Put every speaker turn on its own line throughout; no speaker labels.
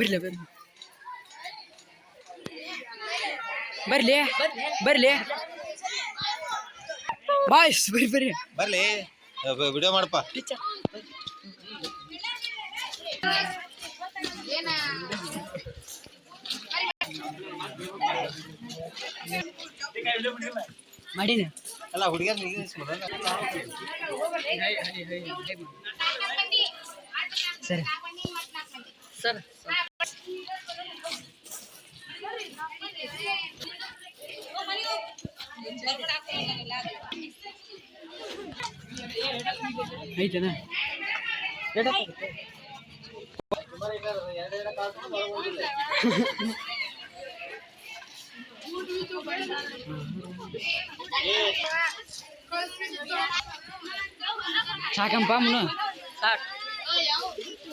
ಬರ್ಲಿ ಬರ್ಲಿ. ಬರ್ಲಿ ಬರ್ಲಿ. ಬಾಯ್ಸ್ ಬರ್ರಿ ಬರ್ರಿ
ಬರ್ಲಿ. ವಿಡಿಯೋ ಮಾಡಪ್ಪ.
ಮಾಡೀನಿ
ಅಲ್ಲ ಹುಡುಗಿಯರ್
ಸರಿ. ಸರ್. ಐತನ ಸಾಕಂಪ ಮುನ್ನ. ಸಾಕು.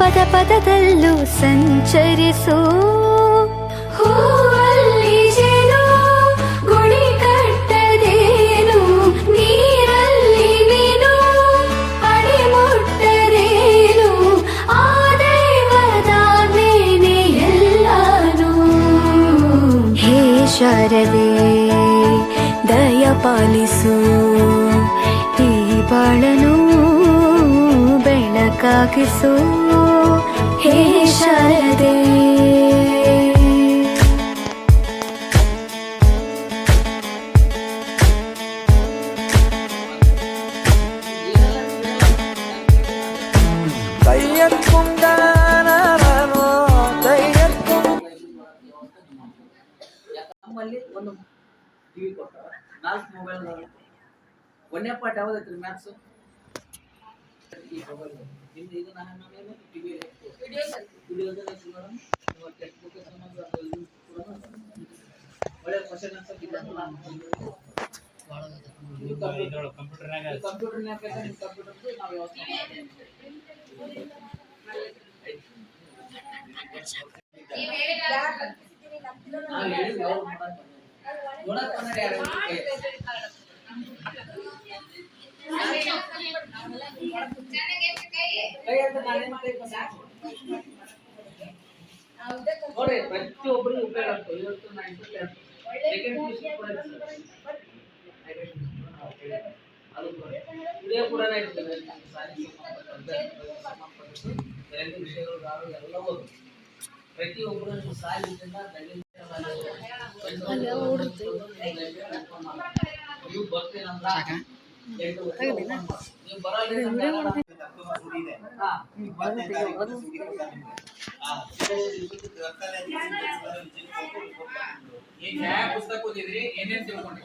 ಪದ ಪದದಲ್ಲೂ ಸಂಚರಿಸು. ಹೂವಲ್ಲಿ ಜೇನು ಗುಡಿ ಕಟ್ಟದೇನು ನೀರಲ್ಲಿ ಮೀನು ಅಡಿ ಮುಟ್ಟರೇನು ಆ ದೈವದಾನೇನೆ ಎಲ್ಲಾನು. ಹೇ ಶಾರದೆ ದಯ ಪಾಲಿಸು ಈ ಬಾಳನು ಬೆಳಕಾಗಿಸು ಹೇ ಶಾರದೆ.
ನಮ್ಮಲ್ಲಿ ಒಂದು ಟಿವಿ ಕೊಟ್ಟಾರ. ನಾಲ್ಕು ಮೊಬೈಲ್ ಒಂದನೇ ಪಾಠ ಯಾವ್ದೈತ್ರಿ ಮ್ಯಾಥ್ಸ್ ಈ ಮೊಬೈಲ್ ನಿಮ್ದು ಇದು ನಾನು ನಾವೇನು ಟಿವಿ ವಿಡಿಯೋ ಟೆಕ್ಸ್ಟ್ ಬುಕ್ ಸಂಬಂಧ ಅದು ಇದು ಕೂಡ ಒಳ್ಳೆ ಕ್ವಶನ್ ಆನ್ಸರ್ ಕಂಪ್ಯೂಟರ್ನಾಗ ಕಂಪ್ಯೂಟರ್ ನಾವು ವ್ಯವಸ್ಥೆ ಮಾಡ್ತೀವಿ. ನಾವ್ ಹೇಳಿದ್ವಿ ಅವ್ರು ಮಾಡಲ್ಲ. ನೋಡಕ್ ಬಂದ್ರೆ ಯಾರು ಕೈ ಕೈ ಅಂತ ನಾನೇನು ಕೈ ಬಂದ ನೋಡ್ರಿ ಪ್ರತಿಯೊಬ್ಬರಿಗೂ ಉಪಯೋಗ ಆಗ್ತದೆ ಇವತ್ತು ನಾ ಇಂಟರ್ವ್ಯೂ ಸೆಕೆಂಡ್ ಪಿ ಕೂಡ ಇದೆ ಸರ್. ಅದು ಕೂಡ ವಿಡಿಯೋ ಕೂಡ ಇರ್ತದೆ ಸಾಲಿ ಸಂಬಂಧಪಟ್ಟದ್ದು, ಎರಡು ವಿಷಯಗಳು ಯಾರು ಎಲ್ಲವೂ ಪ್ರತಿಯೊಬ್ಬರು ಸಾಲಿನಿಂದ ದಲಿತ ನೀವು ಬರ್ತೀರಂದ್ರ
ಈಗ ಯಾವ ಪುಸ್ತಕ ಓದಿದ್ರಿ ಏನೇನ್ ತಿಳ್ಕೊಂಡ್ರಿ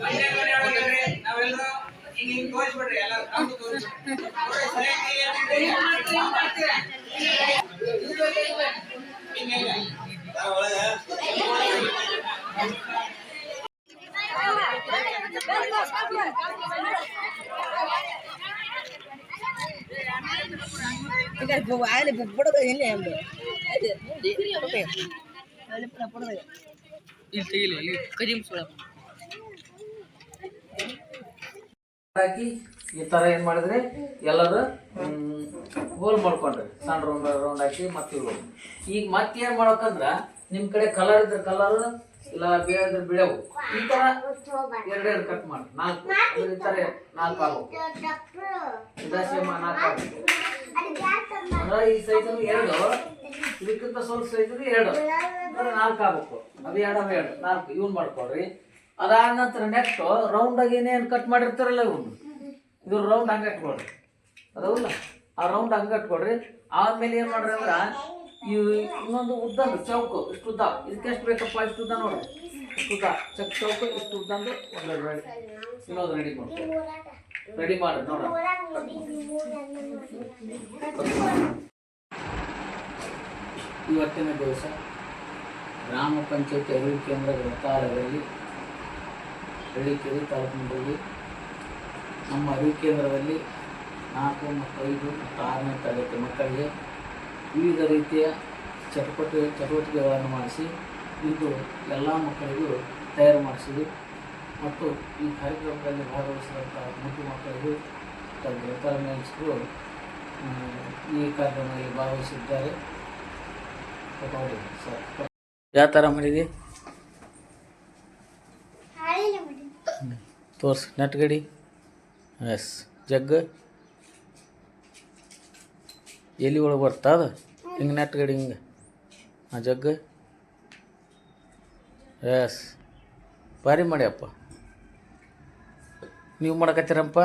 ಒಂದೇ ಮನೆ ಒಳಗಡೆ ನಾವೆಲ್ಲರೂ ಹಿಂಗ್ ಹಿಂಗ್
ಹಾಕಿ ಈ ತರ ಏನ್ ಮಾಡಿದ್ರಿ ಎಲ್ಲರೂ ಹೋಲ್ ಮಾಡ್ಕೊಂಡ್ರಿ, ಸಣ್ಣ ರೌಂಡ್ ರೌಂಡ್ ಹಾಕಿ ಮತ್ತೆ ಈಗ ಮತ್ತೆ ಏನ್ ಮಾಡ್ಬೇಕಂದ್ರ ನಿಮ್ ಕಡೆ ಕಲರ್ ಇದ್ರೆ ಕಲರ್ ಇಲ್ಲ ಬೇಳೆ ಇದ್ರೆ ಈ ತರ ಎರಡೆರಡು ಕಟ್ ಮಾಡಿ. ನಾಲ್ಕು. ಈ ತರ ನಾಲ್ಕು ಆಗ್ಬೇಕು. ಅಂದ್ರೆ ಈ ಸೈಜ್ ಎರಡು, ಇದಕ್ಕಿಂತ ಸ್ವಲ್ಪ ಸೈಜ್ ಎರಡು. ನಾಲ್ಕು ಆಗ್ಬೇಕು. ಅದು ಎರಡು ಎರಡು. ನಾಲ್ಕು. ಇವ್ನ್ ಮಾಡ್ಕೊಡ್ರಿ ಅದಾದ ನಂತರ ನೆಕ್ಸ್ಟ್ ರೌಂಡ್ ಆಗಿ ಏನೇನು ಕಟ್ ಮಾಡಿರ್ತಾರಲ್ಲ ಇವ್ನು? ಇದು ರೌಂಡ್ ಹಂಗೆ ಇಟ್ಕೊಳ್ರಿ. ಅದವಲ್ಲ ಆ ರೌಂಡ್ ಹಂಗೆ ಇಟ್ಕೊಳ್ರಿ. ಆಮೇಲೆ ಏನು ಮಾಡ್ರಿ ಅಂದ್ರೆ, ಈ ಇನ್ನೊಂದು ಉದ್ದ ಚೌಕು, ಇಷ್ಟು ಉದ್ದ. ಇದಕ್ಕೆ ಎಷ್ಟು ಬೇಕಪ್ಪ ಇಷ್ಟು ಉದ್ದ ನೋಡ್ರಿ. ಇಷ್ಟು ಉದ್ದ. ಚಕ್, ಚೌಕು, ಇಷ್ಟು ಉದ್ದಂದು ಒಂದು ರೆಡಿ ಇನ್ನೊಂದು ರೆಡಿ ಮಾಡಿ ರೆಡಿ ಮಾಡಿ ನೋಡ್ರಿ. ಇವತ್ತಿನ ದಿವಸ ಗ್ರಾಮ ಪಂಚಾಯತಿ ಅಭಿವೃದ್ಧಿ ಕೇಂದ್ರ ಗ್ರಂಥಾಲಯದಲ್ಲಿ ಹಳ್ಳಿಕೆರೆ ತಾಲೂಕಿನಲ್ಲಿ ನಮ್ಮ ಅರಿವು ಕೇಂದ್ರದಲ್ಲಿ ನಾಲ್ಕು ಮತ್ತು ಐದು ಮತ್ತು ಆರನೇ ತರಗತಿ ಮಕ್ಕಳಿಗೆ ವಿವಿಧ ರೀತಿಯ ಚಟುವಟಿಕೆ ಚಟುವಟಿಕೆಗಳನ್ನು ಮಾಡಿಸಿ ಇಂದು ಎಲ್ಲ ಮಕ್ಕಳಿಗೂ ತಯಾರು ಮಾಡಿಸಿದೆ. ಮತ್ತು ಈ ಕಾರ್ಯಕ್ರಮದಲ್ಲಿ ಭಾಗವಹಿಸಿದಂಥ ಮುದ್ದು ಮಕ್ಕಳಿಗೂ ಗ್ರಂಥಾಲಯ ಮೇಲ್ಸ್ಗಳು ಈ ಕಾರ್ಯಕ್ರಮದಲ್ಲಿ ಭಾಗವಹಿಸಿದ್ದಾರೆ. ಸರ್ ಯಾವ ಥರ ಮಾಡಿದೆ ತೋರ್ಸಿ, ನೆಟ್ ಗಡಿ. ಎಸ್ ಜಗ್. ಎಲ್ಲಿ ಒಳಗೆ ಬರ್ತಾ ಅದು? ಹಿಂಗೆ ನೆಟ್ ಗಡಿ ಹಿಂಗೆ. ಆ ಜಗ್ಗ ಎಸ್ ಭಾರಿ ಮಾಡ್ಯಪ್ಪ ನೀವು ಮಾಡಕತ್ತೀರಪ್ಪ.